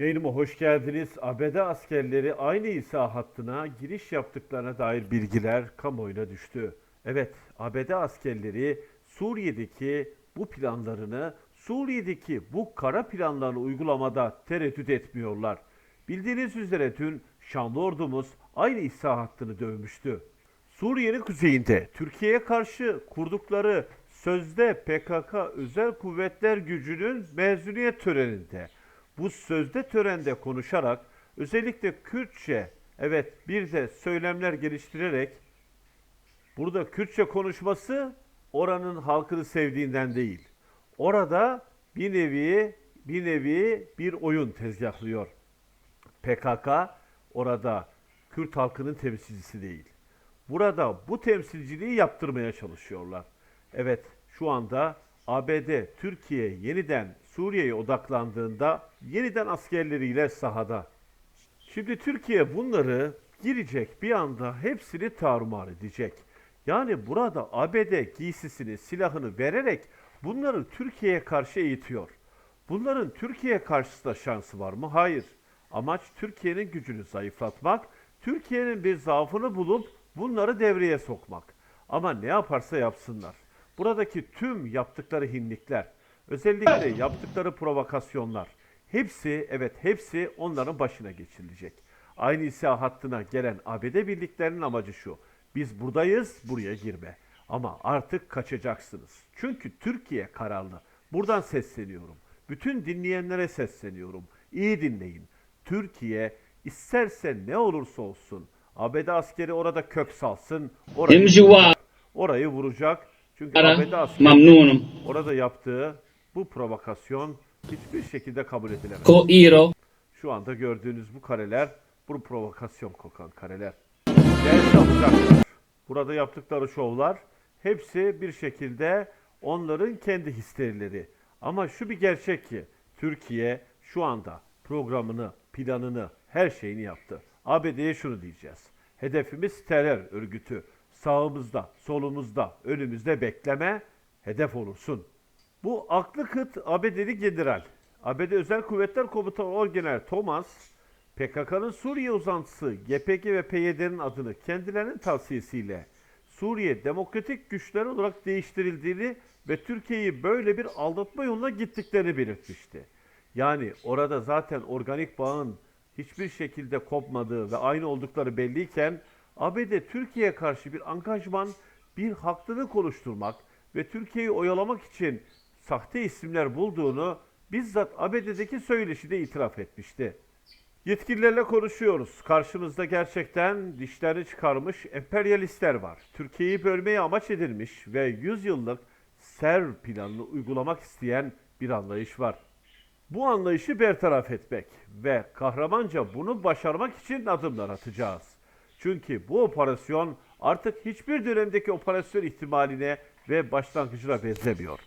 Yayınıma hoş geldiniz. ABD askerleri aynı İsa hattına giriş yaptıklarına dair bilgiler kamuoyuna düştü. Evet, ABD askerleri Suriye'deki bu planlarını, Suriye'deki bu kara planlarını uygulamada tereddüt etmiyorlar. Bildiğiniz üzere dün Şanlı ordumuz aynı İsa hattını dövmüştü. Suriye'nin kuzeyinde Türkiye'ye karşı kurdukları sözde PKK özel kuvvetler gücünün mezuniyet töreninde bu sözde törende konuşarak özellikle Kürtçe evet bir de söylemler geliştirerek burada Kürtçe konuşması oranın halkını sevdiğinden değil. Orada bir nevi bir nevi bir oyun tezgahlıyor. PKK orada Kürt halkının temsilcisi değil. Burada bu temsilciliği yaptırmaya çalışıyorlar. Evet şu anda ABD Türkiye yeniden Suriye'ye odaklandığında yeniden askerleriyle sahada. Şimdi Türkiye bunları girecek bir anda hepsini tarumar edecek. Yani burada ABD giysisini, silahını vererek bunları Türkiye'ye karşı eğitiyor. Bunların Türkiye karşısında şansı var mı? Hayır. Amaç Türkiye'nin gücünü zayıflatmak, Türkiye'nin bir zaafını bulup bunları devreye sokmak. Ama ne yaparsa yapsınlar. Buradaki tüm yaptıkları hinlikler, özellikle yaptıkları provokasyonlar, hepsi evet hepsi onların başına geçirilecek. Aynı İsa hattına gelen ABD birliklerinin amacı şu. Biz buradayız, buraya girme. Ama artık kaçacaksınız. Çünkü Türkiye kararlı. Buradan sesleniyorum. Bütün dinleyenlere sesleniyorum. İyi dinleyin. Türkiye isterse ne olursa olsun ABD askeri orada kök salsın. Orayı. Orayı vuracak. Çünkü ABD askeri mamnunum orada yaptığı bu provokasyon hiçbir şekilde kabul edilemez. ko iro Şu anda gördüğünüz bu kareler, bu provokasyon kokan kareler. Ders. Burada yaptıkları şovlar hepsi bir şekilde onların kendi histerileri. Ama şu bir gerçek ki Türkiye şu anda programını, planını, her şeyini yaptı. ABD'ye şunu diyeceğiz. Hedefimiz terör örgütü. Sağımızda, solumuzda, önümüzde bekleme, hedef olursun. Bu aklı kıt ABD'li general. ABD Özel Kuvvetler Komutanı Orgeneral Thomas, PKK'nın Suriye uzantısı GPG ve PYD'nin adını kendilerinin tavsiyesiyle Suriye Demokratik Güçler olarak değiştirildiğini ve Türkiye'yi böyle bir aldatma yoluna gittiklerini belirtmişti. Yani orada zaten organik bağın hiçbir şekilde kopmadığı ve aynı oldukları belliyken ABD Türkiye'ye karşı bir angajman, bir haklılık oluşturmak ve Türkiye'yi oyalamak için sahte isimler bulduğunu bizzat ABD'deki söyleşide itiraf etmişti. Yetkililerle konuşuyoruz. Karşımızda gerçekten dişlerini çıkarmış emperyalistler var. Türkiye'yi bölmeye amaç edilmiş ve 100 yıllık SER planını uygulamak isteyen bir anlayış var. Bu anlayışı bertaraf etmek ve kahramanca bunu başarmak için adımlar atacağız. Çünkü bu operasyon artık hiçbir dönemdeki operasyon ihtimaline ve başlangıcına benzemiyor.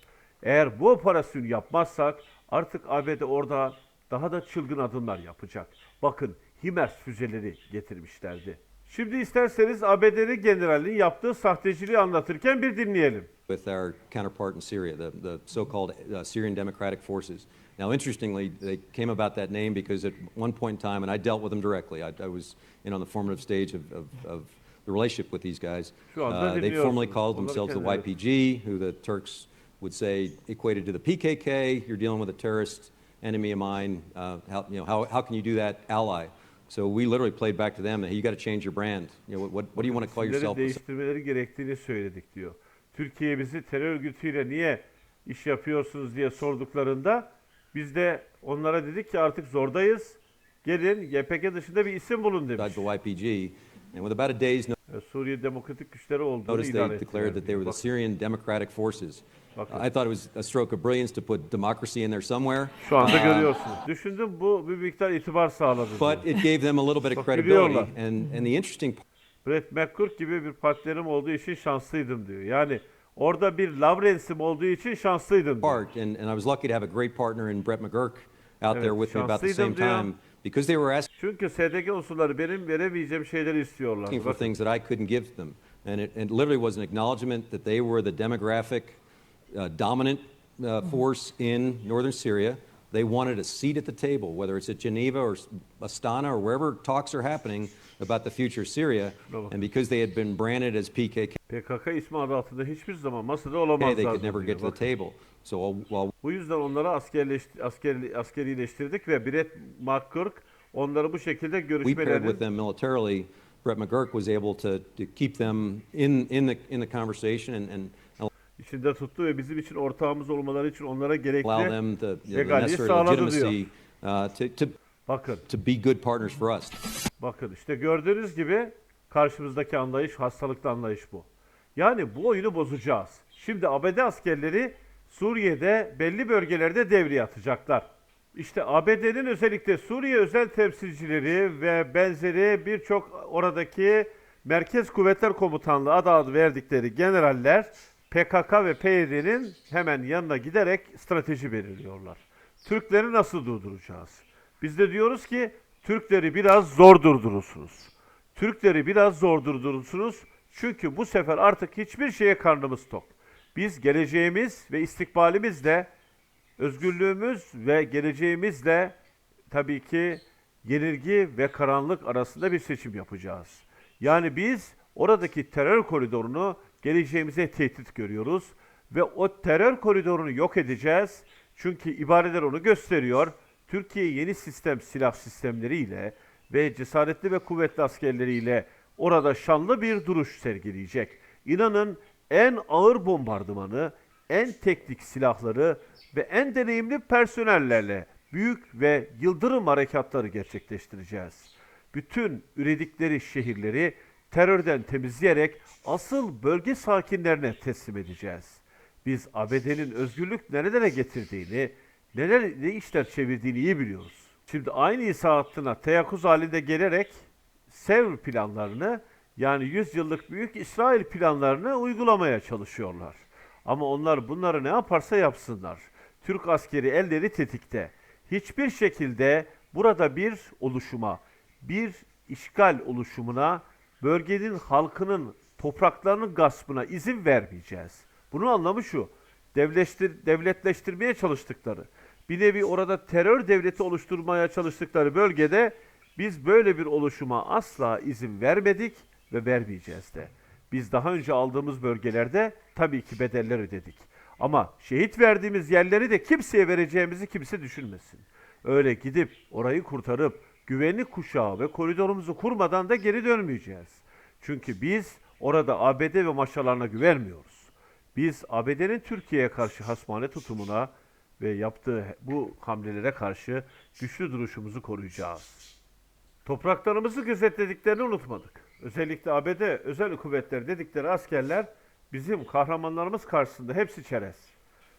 Eğer bu operasyonu yapmazsak artık ABD orada daha da çılgın adımlar yapacak. Bakın HIMARS füzeleri getirmişlerdi. Şimdi isterseniz ABD'nin generalinin yaptığı sahteciliği anlatırken bir dinleyelim. with our counterpart in Syria, the, the so-called uh, Syrian Democratic Forces. Now, interestingly, they came about that name because at one point in time, and I dealt with them directly. I, I was in on the formative stage of, of, of the relationship with these guys. Şu anda Uh, they formerly called Onları themselves the YPG, who the Turks would say equated to the PKK. You're dealing with a terrorist enemy of mine. Uh, how, you know, how, how can you do that, ally? So we literally played back to them hey, you got to change your brand. You know, what, what do you want to call isimleri yourself? değiştirmeleri gerektiğini söyledik diyor. Türkiye bizi terör örgütüyle niye iş yapıyorsunuz diye sorduklarında biz de onlara dedik ki artık zordayız. Gelin YPG dışında bir isim bulun demiş. And with about a day's Suriye Demokratik Güçleri olduğunu notice ilan they declared that they were the Syrian Democratic Forces. I thought it was a stroke of brilliance to put democracy in there somewhere, Şu anda görüyorsunuz. Düşündüm bu bir miktar itibar sağladı. but it gave them a little bit of credibility. And, and the interesting Brett McCourt gibi bir partnerim olduğu için şanslıydım diyor. Yani orada bir olduğu için şanslıydım part, and, and I was lucky to have a great partner in Brett McGurk out there Evet, with me about the same şanslıydım diyor. time, because they were asking Çünkü SDG unsurları benim veremeyeceğim şeyleri istiyorlar. for Bakın, things that I couldn't give them. And it, it literally was an acknowledgement that they were the demographic uh, dominant uh, force in northern Syria. They wanted a seat at the table, whether it's at Geneva or Astana or wherever talks are happening about the future of Syria. And because they had been branded as PKK, PKK ismi adı altında hiçbir zaman masada they olamazlar. could never get to the table. So while- while Bu yüzden onları askerleş, asker, askerileştirdik ve Brett McGurk onları bu şekilde we paired with görüşmelerin them militarily, Brett McGurk was able to, to keep them in, in, the, in the conversation and, and içinde tuttu ve bizim için ortağımız olmaları için onlara allow gerekli them the, the Legalliği necessary sağladı diyor. legitimacy uh, to, to, bakın to be good partners for us. bakın işte gördüğünüz gibi karşımızdaki anlayış hastalıklı anlayış bu. Yani bu oyunu bozacağız. Şimdi ABD askerleri Suriye'de belli bölgelerde devreye atacaklar. İşte ABD'nin özellikle Suriye özel temsilcileri ve benzeri birçok oradaki Merkez Kuvvetler Komutanlığı adı adı verdikleri generaller PKK ve PYD'nin hemen yanına giderek strateji belirliyorlar. Türkleri nasıl durduracağız? Biz de diyoruz ki Türkleri biraz zor durdurursunuz. Türkleri biraz zor durdurursunuz. Çünkü bu sefer artık hiçbir şeye karnımız tok. Biz geleceğimiz ve istikbalimizle, özgürlüğümüz ve geleceğimizle tabii ki yenilgi ve karanlık arasında bir seçim yapacağız. Yani biz oradaki terör koridorunu geleceğimize tehdit görüyoruz ve o terör koridorunu yok edeceğiz. Çünkü ibareler onu gösteriyor. Türkiye yeni sistem silah sistemleriyle ve cesaretli ve kuvvetli askerleriyle orada şanlı bir duruş sergileyecek. İnanın en ağır bombardımanı, en teknik silahları ve en deneyimli personellerle büyük ve yıldırım harekatları gerçekleştireceğiz. Bütün üredikleri şehirleri terörden temizleyerek asıl bölge sakinlerine teslim edeceğiz. Biz ABD'nin özgürlük nerelere getirdiğini, neler ne işler çevirdiğini iyi biliyoruz. Şimdi aynı İsa hattına teyakkuz halinde gelerek Sevr planlarını yani 100 yıllık büyük İsrail planlarını uygulamaya çalışıyorlar. Ama onlar bunları ne yaparsa yapsınlar. Türk askeri elleri tetikte. Hiçbir şekilde burada bir oluşuma, bir işgal oluşumuna, bölgenin halkının topraklarının gaspına izin vermeyeceğiz. Bunun anlamı şu. Devleştir, devletleştirmeye çalıştıkları, bir nevi orada terör devleti oluşturmaya çalıştıkları bölgede biz böyle bir oluşuma asla izin vermedik ve vermeyeceğiz de. Biz daha önce aldığımız bölgelerde tabii ki bedeller ödedik. Ama şehit verdiğimiz yerleri de kimseye vereceğimizi kimse düşünmesin. Öyle gidip orayı kurtarıp güvenlik kuşağı ve koridorumuzu kurmadan da geri dönmeyeceğiz. Çünkü biz orada ABD ve maşalarına güvenmiyoruz. Biz ABD'nin Türkiye'ye karşı hasmane tutumuna ve yaptığı bu hamlelere karşı güçlü duruşumuzu koruyacağız. Topraklarımızı gözetlediklerini unutmadık. Özellikle ABD özel kuvvetler dedikleri askerler bizim kahramanlarımız karşısında hepsi çerez.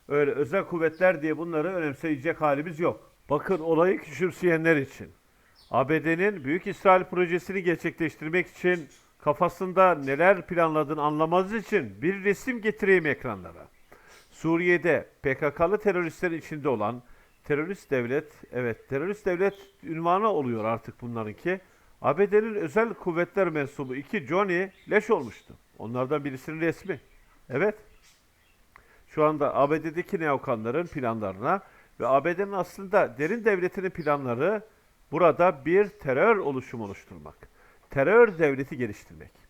Öyle özel kuvvetler diye bunları önemseyecek halimiz yok. Bakın olayı küçümseyenler için. ABD'nin Büyük İsrail projesini gerçekleştirmek için kafasında neler planladığını anlamanız için bir resim getireyim ekranlara. Suriye'de PKK'lı teröristlerin içinde olan terörist devlet, evet terörist devlet ünvanı oluyor artık bunlarınki. ABD'nin özel kuvvetler mensubu iki Johnny leş olmuştu. Onlardan birisinin resmi. Evet. Şu anda ABD'deki neokanların planlarına ve ABD'nin aslında derin devletinin planları burada bir terör oluşumu oluşturmak. Terör devleti geliştirmek.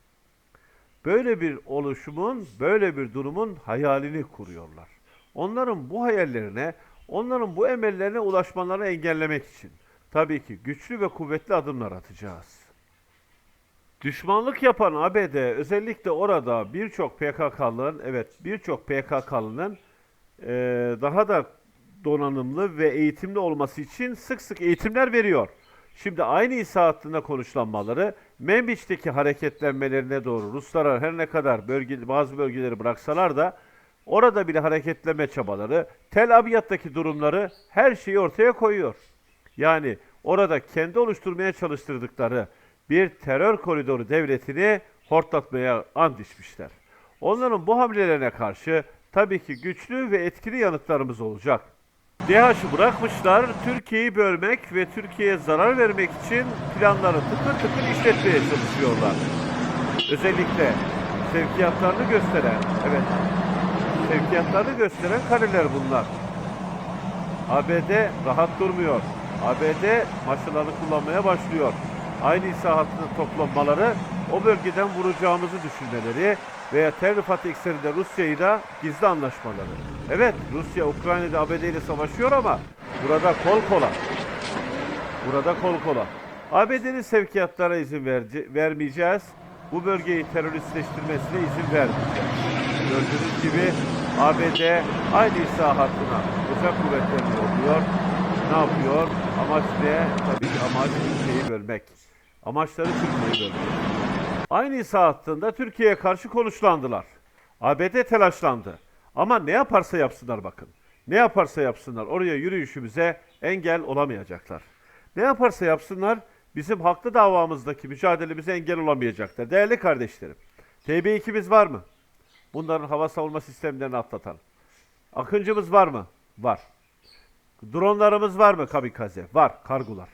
Böyle bir oluşumun, böyle bir durumun hayalini kuruyorlar. Onların bu hayallerine, onların bu emellerine ulaşmalarını engellemek için tabii ki güçlü ve kuvvetli adımlar atacağız. Düşmanlık yapan ABD özellikle orada birçok PKK'lıların, evet birçok PKK'lının eee, daha da donanımlı ve eğitimli olması için sık sık eğitimler veriyor. Şimdi aynı İsa hattında konuşlanmaları Menbiç'teki hareketlenmelerine doğru Ruslara her ne kadar bölge, bazı bölgeleri bıraksalar da orada bile hareketlenme çabaları, Tel Abyad'daki durumları her şeyi ortaya koyuyor. Yani orada kendi oluşturmaya çalıştırdıkları bir terör koridoru devletini hortlatmaya and içmişler. Onların bu hamlelerine karşı tabii ki güçlü ve etkili yanıtlarımız olacak. DH'ı bırakmışlar, Türkiye'yi bölmek ve Türkiye'ye zarar vermek için planları tıkır tıkır işletmeye çalışıyorlar. Özellikle sevkiyatlarını gösteren, evet, sevkiyatlarını gösteren kareler bunlar. ABD rahat durmuyor. ABD maşalarını kullanmaya başlıyor. Aynı İsa hattının toplanmaları o bölgeden vuracağımızı düşünmeleri veya Tel Rifat ekseninde Rusya'yı da gizli anlaşmaları. Evet Rusya Ukrayna'da ABD ile savaşıyor ama burada kol kola. Burada kol kola. ABD'nin sevkiyatlara izin verce- vermeyeceğiz. Bu bölgeyi teröristleştirmesine izin vermeyeceğiz. Gördüğünüz gibi ABD aynı İsa hattına özel kuvvetlerini yolluyor. Ne yapıyor? Amaç ne? Tabii ki amaç Türkiye'yi bölmek. Amaçları Türkiye'yi bölmek. Aynı İsa hattında Türkiye'ye karşı konuşlandılar. ABD telaşlandı. Ama ne yaparsa yapsınlar bakın. Ne yaparsa yapsınlar oraya yürüyüşümüze engel olamayacaklar. Ne yaparsa yapsınlar bizim haklı davamızdaki mücadelemize engel olamayacaklar. Değerli kardeşlerim, TB2'miz var mı? Bunların hava savunma sistemlerini atlatan. Akıncımız var mı? Var. Dronlarımız var mı kamikaze? Var. Kargular.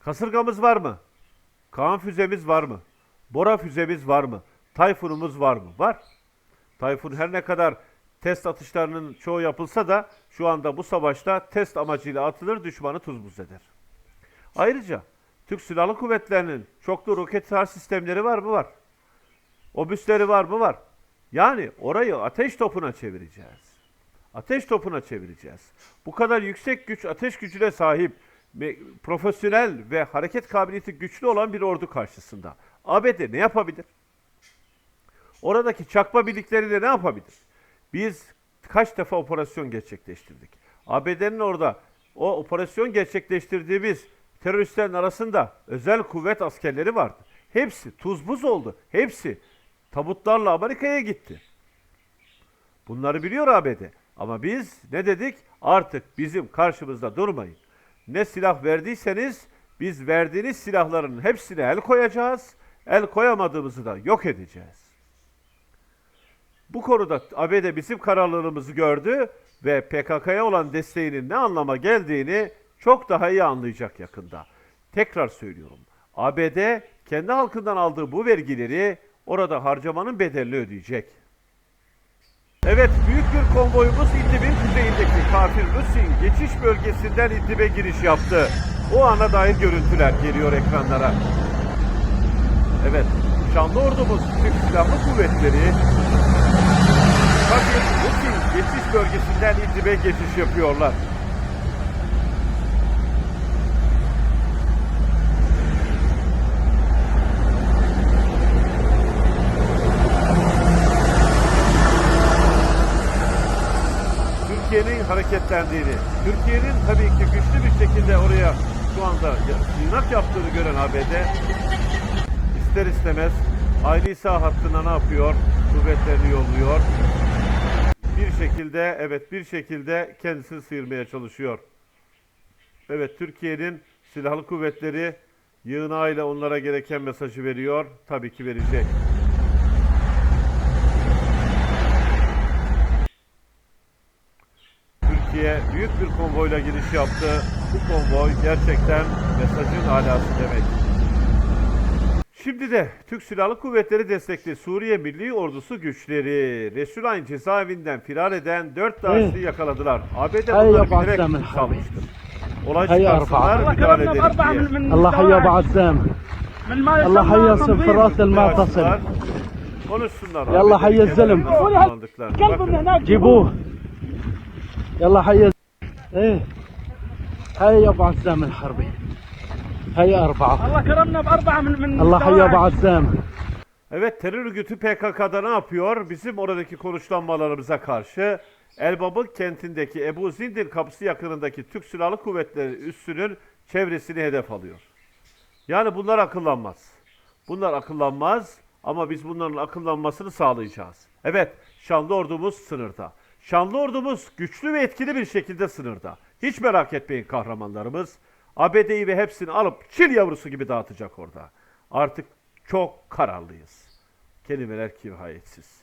Kasırgamız var mı? Kaan füzemiz var mı? Bora füzemiz var mı? Tayfunumuz var mı? Var. Tayfun her ne kadar test atışlarının çoğu yapılsa da şu anda bu savaşta test amacıyla atılır düşmanı tuz buz eder. Ayrıca Türk Silahlı Kuvvetleri'nin çoklu roket sar sistemleri var mı? Var. Obüsleri var mı? Var. Yani orayı ateş topuna çevireceğiz. Ateş topuna çevireceğiz. Bu kadar yüksek güç, ateş gücüne sahip, profesyonel ve hareket kabiliyeti güçlü olan bir ordu karşısında. ABD ne yapabilir? Oradaki çakma birlikleriyle ne yapabilir? Biz kaç defa operasyon gerçekleştirdik. ABD'nin orada o operasyon gerçekleştirdiğimiz teröristlerin arasında özel kuvvet askerleri vardı. Hepsi tuz buz oldu. Hepsi tabutlarla Amerika'ya gitti. Bunları biliyor ABD. Ama biz ne dedik? Artık bizim karşımızda durmayın. Ne silah verdiyseniz biz verdiğiniz silahların hepsine el koyacağız. El koyamadığımızı da yok edeceğiz. Bu konuda ABD bizim kararlılığımızı gördü ve PKK'ya olan desteğinin ne anlama geldiğini çok daha iyi anlayacak yakında. Tekrar söylüyorum. ABD kendi halkından aldığı bu vergileri orada harcamanın bedelini ödeyecek. Evet, büyük bir konvoyumuz İdlib'in kuzeyindeki kafir Rusin geçiş bölgesinden İdlib'e giriş yaptı. O ana dair görüntüler geliyor ekranlara. Evet, şanlı ordumuz Türk Silahlı Kuvvetleri kafir Rusin geçiş bölgesinden İdlib'e geçiş yapıyorlar. Türkiye'nin hareketlendiğini, Türkiye'nin tabii ki güçlü bir şekilde oraya şu anda sığınak yaptığını gören ABD ister istemez aile İsa hattına ne yapıyor? Kuvvetlerini yolluyor. Bir şekilde evet bir şekilde kendisini sıyırmaya çalışıyor. Evet Türkiye'nin silahlı kuvvetleri yığınağıyla onlara gereken mesajı veriyor. Tabii ki verecek. Türkiye büyük bir konvoyla giriş yaptı. Bu konvoy gerçekten mesajın alası demek. Şimdi de Türk Silahlı Kuvvetleri destekli Suriye Milli Ordusu güçleri Resulayn cezaevinden firar eden dört DAEŞ'li yakaladılar. ABD Hey bunları ya bilerek Bassam el-Harbi. salmıştır. Olay Hey çıkarsalar Arba'a. müdahale كرمنا ederiz بأربعة diye. من من الله حي ابو الدواعش. عزام من ما الله يسمى حي يصل في تنظيم. راس Konuşsunlar, المعتصم Konuşsunlar. Yallah ABD'nin hayya kendilerini الزلم. kullandıklarını. كلب Bakın. من هناك جيبوه يلا حي ايه هيا يا ابو عزام الحربي هيا اربعه الله كرمنا بأربعة من من الله حي ابو الدواعش. عزام Evet terör örgütü PKK'da ne yapıyor? Bizim oradaki konuşlanmalarımıza karşı Elbab'ın kentindeki Ebu Zindir kapısı yakınındaki Türk Silahlı Kuvvetleri üssünün çevresini hedef alıyor. Yani bunlar akıllanmaz. Bunlar akıllanmaz ama biz bunların akıllanmasını sağlayacağız. Evet şanlı ordumuz sınırda. Şanlı ordumuz güçlü ve etkili bir şekilde sınırda. Hiç merak etmeyin kahramanlarımız. ABD'yi ve hepsini alıp çil yavrusu gibi dağıtacak orada. Artık çok kararlıyız. Kelimeler kifayetsiz.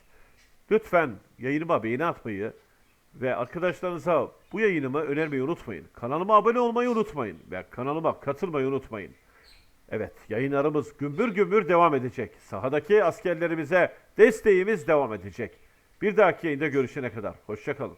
Lütfen yayınıma beğeni atmayı ve arkadaşlarınıza bu yayınımı önermeyi unutmayın. Kanalıma abone olmayı unutmayın ve kanalıma katılmayı unutmayın. Evet, yayınlarımız gümbür gümbür devam edecek. Sahadaki askerlerimize desteğimiz devam edecek. Bir dahaki yayında görüşene kadar. Hoşçakalın.